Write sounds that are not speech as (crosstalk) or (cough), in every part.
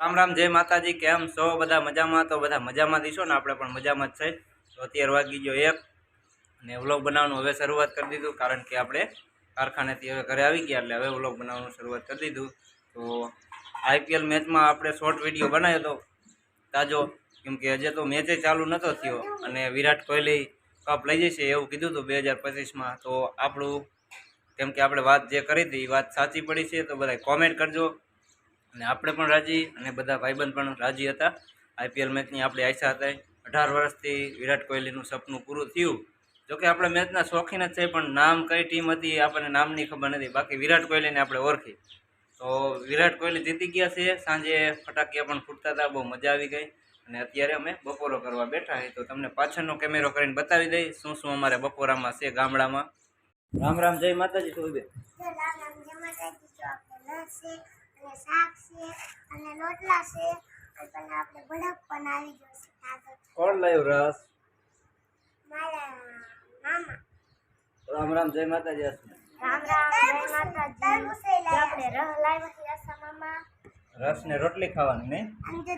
રામ રામ, જય માતાજી, કેમ છો? બધા મજામાં? તો બધા મજામાં દીશો ને? આપણે પણ મજામાં જ છે. તો અત્યારે વાગી ગયો એક અને વ્લોગ બનાવવાનું હવે શરૂઆત કરી દીધું, કારણ કે આપણે કારખાનેથી હવે ઘરે આવી ગયા એટલે હવે વ્લોગ બનાવવાનું શરૂઆત કરી દીધું. તો આઈપીએલ મેચમાં આપણે શોર્ટ વીડિયો બનાવ્યો હતો તાજો કેમકે હજે તો મેચે ચાલુ નહોતો થયો અને વિરાટ કોહલી કપ લઈ જશે એવું કીધું હતું બે હજાર પચીસમાં. તો આપણું, કેમ કે આપણે વાત જે કરી હતી એ વાત સાચી પડી છે, તો બધા કોમેન્ટ કરજો. અને આપણે પણ રાજી અને બધા ભાઈબંધ પણ રાજી હતા. આઈપીએલ મેચની આપણી આશા હતા. અઢાર વર્ષથી વિરાટ કોહલીનું સપનું પૂરું થયું. જોકે આપણે મેચના શોખીન જ છે પણ નામ કઈ ટીમ હતી આપણને નામની ખબર નથી. બાકી વિરાટ કોહલીને આપણે ઓળખી. તો વિરાટ કોહલી જીતી ગયા છે. સાંજે ફટાકિયા પણ ફૂટતા હતા, બહુ મજા આવી ગઈ. અને અત્યારે અમે બપોરો કરવા બેઠા છીએ. તો તમને પાછળનો કેમેરો કરીને બતાવી દઈ શું શું અમારે બપોરામાં છે ગામડામાં. રામ રામ, જય માતાજી, શું બે જો લાલ આમ અને શાક છે અને રોટલા છે અને પણ આપણે બળક પણ આવી તાજો. કોણ લાવ્યું રસ? મારા મામા. રામ રામ જય માતાજી રામ રામ જય માતાજી. આપણે રહ લાવ્યા છે આસા મામા. રસ ને રોટલી ખાવાની જો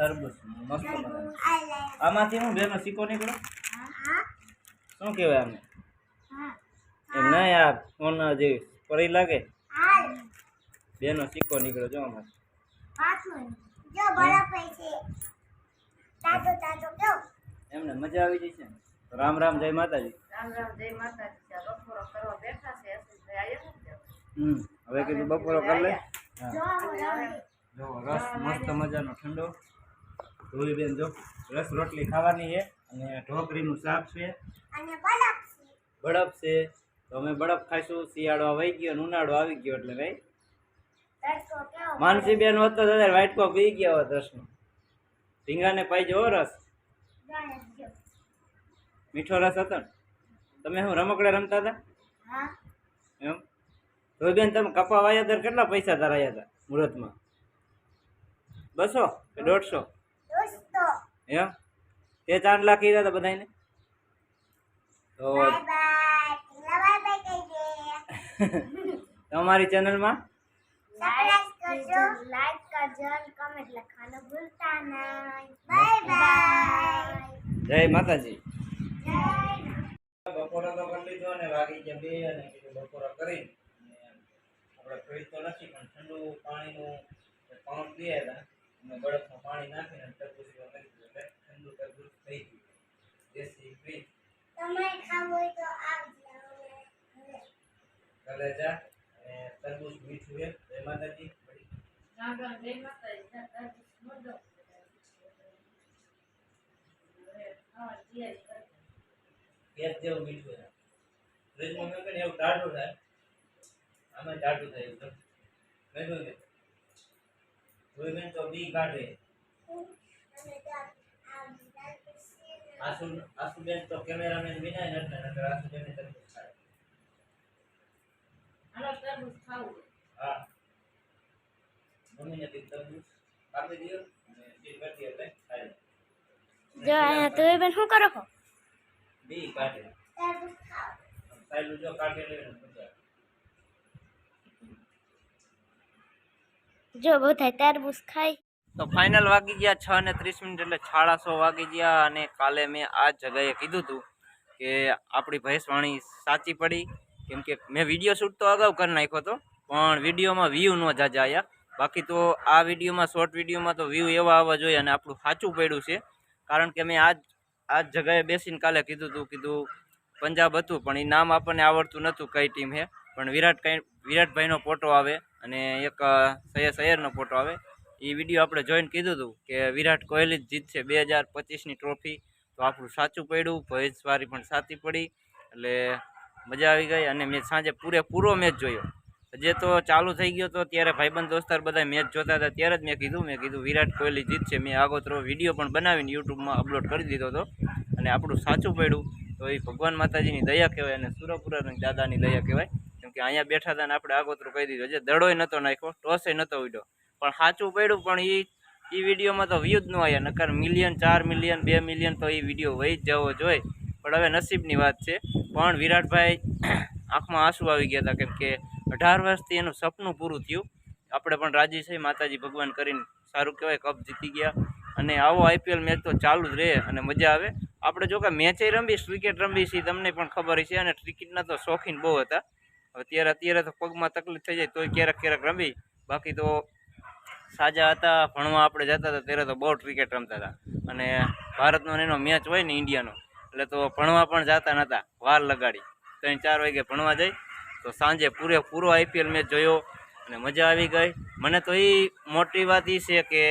તરબૂચ મસ્ત. આમાંથી હું બેનો સિક્કો નીકળો? હા. શું કહેવાય આને હા. એમ નહીં આ ફોન જે પડી લાગે. બેનો સિક્કો નીકળ્યો જો આમાં. જો બરફ છે. તાજો તાજો કેવો એમને મજા આવી જશે ને. રામ રામ જય માતાજી. રામ રામ જય માતાજી. બપોરો કરવા બેઠા છે. હમ હવે કીધું બપોરો કરી લે. હા. જો રસ મસ્ત મજાનો ઠંડો. ધોળીબેન જો રસ રોટલી ખાવાની છે અને ઢોકરીનું શાક છે. અને બરફ છે. બળફ છે. તો અમે બળપ ખાઈશું. શિયાળો વહી ગયો અને ઉનાળો આવી ગયો એટલે કેવો માનસી બેન હોત તો દાદા વાઇટકો પી ગયા હોત રસનો. ઢીંગાને પાઈ હો રસ? મીઠો રસ હતો ને? તમે શું રમકડે રમતા હતા? એમ? તો બેન તમે કપા વાયા દર કેટલા પૈસા ધરાયા હતા મુહૂર્તમાં? બસો કે દોઢસો? એમ? તે ચાર લાખ રહ્યા હતા બધાને તો (laughs) તમારી ચેનલમાં? સબસ્ક્રાઇબ કરજો લાઈક કરજો અને કમેન્ટ લખવાનું ભૂલતા નહીં બાય બાય જય માતાજી જય બપોરો તો કરી લીધો અને વાગી ગયા બે અને કીધું બપોરો કરી. આપણે ફ્રીજ તો નથી પણ ઠંડુ પાણીનું પાઉન્ડ પીએ હતા અને બરફમાં પાણી નાખીને તરબૂચ કરી દીધું એટલે ઠંડુ તરબૂચ થઈ ગયું. દેશી ફ્રીજ તમારે ખાવું હોય તો આવજો હવે. કલેજા અને તરબૂચ મીઠું છે. જય માતાજી. ગેસ જેવું મીઠું છે ફ્રીજમાં મૂકે એવું ટાઢું થાય. આમાં ટાઢું થાય એકદમ મેં જોયું કે જોઈ તો બી કાઢે. આસુ આસુબેન તો કેમેરામેન વિનાય નથી નકર આસુબેન ને તરબૂચ ખાય. હાલો તરબૂચ ખાવું હા. મમ્મીને બી તરબૂચ કાપી દો અને બી કાઢી એટલે ખાઈ લે. જો અહીંયા તમે બેન શું કરો છો બી કાઢે તરબૂચ ખાઓ સાયલું જો કાઢી લેવાનું મજા આવે. જો બધા તરબૂચ ખાય તો ફાઇનલ વાગી ગયા છ ને ત્રીસ મિનિટ એટલે સાડા સો વાગી ગયા અને કાલે મેં આ જગાએ કીધું હતું કે આપણી ભેંસવાણી સાચી પડી કેમ કે મેં વીડિયો શૂટ તો અગાઉ કરી નાખ્યો હતો, પણ વિડીયોમાં વ્યૂ ન જાજા આવ્યા બાકી તો આ વિડીયોમાં શોર્ટ વિડીયોમાં તો વ્યૂ એવા આવવા જોઈએ અને આપણું સાચું પડ્યું છે. કારણ કે મેં આજ આ જ જગાએ બેસીને કાલે કીધું હતું કીધું પંજાબ હતું, પણ એ નામ આપણને આવડતું નહોતું કઈ ટીમ છે પણ વિરાટ કઈ, વિરાટભાઈનો ફોટો આવે અને એક સૈયદ સૈયદનો ફોટો આવે. એ વીડિયો આપણે જોઈને કીધું હતું કે વિરાટ કોહલી જ જીતશે બે હજાર પચીસની ટ્રોફી તો આપણું સાચું પડ્યું ભેજવારી પણ સાચી પડી. એટલે મજા આવી ગઈ અને મેં સાંજે પૂરેપૂરો મેચ જોયો. જે તો ચાલુ થઈ ગયો તો ત્યારે ભાઈબંધ દોસ્તાર બધા મેચ જોતા હતા, ત્યારે જ મેં કીધું મેં કીધું, વિરાટ કોહલી જીતશે. મેં આગોતરો વીડિયો પણ બનાવીને યુટ્યુબમાં અપલોડ કરી દીધો હતો. અને આપણું સાચું પડ્યું. તો એ ભગવાન માતાજીની દયા કહેવાય અને સુરપુરા દાદાની દયા કહેવાય. કેમ કે અહીંયા બેઠા હતા ને આપણે આગોતરું કહી દીધું, જે દડોય નહોતો નાખ્યો ટોસે નહોતો ઉડ્યો. પણ સાચું પડ્યું, પણ એ એ વિડીયોમાં તો વ્યૂ જ ન આવ્યા. નકર મિલિયન ચાર મિલિયન બે મિલિયન તો એ વીડિયો વહી જ જવો જોઈએ. પણ હવે નસીબની વાત છે. પણ વિરાટભાઈ આંખમાં આંસુ આવી ગયા હતા, કેમ કે અઢાર વર્ષથી એનું સપનું પૂરું થયું. આપણે પણ રાજી છે, માતાજી ભગવાન કરીને. સારું કહેવાય, કપ જીતી ગયા. અને આવો આઈપીએલ મેચ તો ચાલુ જ રહે અને મજા આવે. આપણે જો કે મેચે રમીશ ક્રિકેટ રમી છીએ, તમને પણ ખબર છે અને ક્રિકેટના તો શોખીન બહુ હતા. અત્યારે અત્યારે તો પગમાં તકલીફ થઈ જાય, તોય ક્યારેક ક્યારેક રમી બાકી તો સાજા હતા, ભણવા આપણે જતા હતા, ત્યારે તો બહુ ક્રિકેટ રમતા હતા. અને ભારતનો એનો મેચ હોય ને ઇન્ડિયાનો, એટલે તો ભણવા પણ જતા નહોતા વાર લગાડી. ત્રણ ચાર વાગે ભણવા જઈ તો સાંજે પૂરેપૂરો આઈપીએલ મેચ જોયો અને મજા આવી ગઈ. મને તો એ મોટી વાત એ છે કે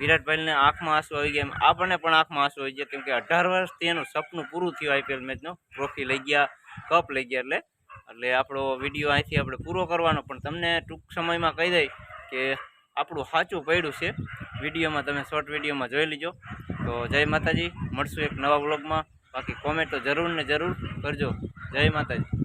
વિરાટભાઈને આંખમાં આંસુ આવી ગયા આપણને પણ આંખમાં આંસુ આવી ગયા કેમ કે અઢાર વર્ષથી એનું સપનું પૂરું થયું આઈપીએલ મેચનું. ટ્રોફી લઈ ગયા, કપ લઈ ગયા એટલે. એટલે આપણો વીડિયો અહીંથી આપણે પૂરો કરવાનો. પણ તમને ટૂંક સમયમાં કહી દઈ કે આપણું સાચું પડ્યું છે. વિડીયોમાં તમે શોર્ટ વિડીયોમાં જોઈ લીજો. તો જય માતાજી. મળશું એક નવા વ્લોગમાં બાકી કોમેન્ટ તો જરૂર ને જરૂર કરજો. જય માતાજી.